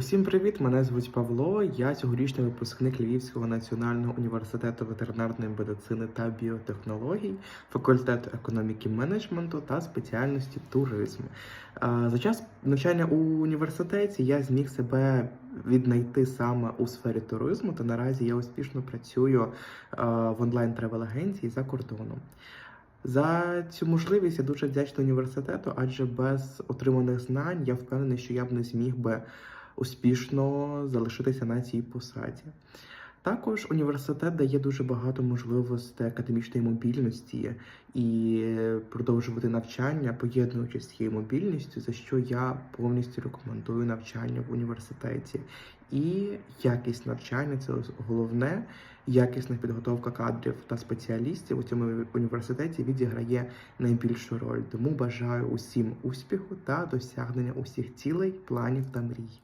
Всім привіт! Мене звуть Павло. Я цьогорічний випускник Львівського національного університету ветеринарної медицини та біотехнологій, факультету економіки менеджменту та спеціальності туризм. А, За час навчання у університеті я зміг себе віднайти саме у сфері туризму, та наразі я успішно працюю в онлайн тревел агенції за кордоном. За цю можливість я дуже вдячний університету, адже без отриманих знань я впевнений, що я б не зміг би успішно залишитися на цій посаді. Також університет дає дуже багато можливостей академічної мобільності і продовжувати навчання, поєднуючи з цією мобільністю, за що я повністю рекомендую навчання в університеті. І якість навчання це головне. Якісна підготовка кадрів та спеціалістів у цьому університеті відіграє найбільшу роль. Тому бажаю усім успіху та досягнення усіх цілей, планів та мрій.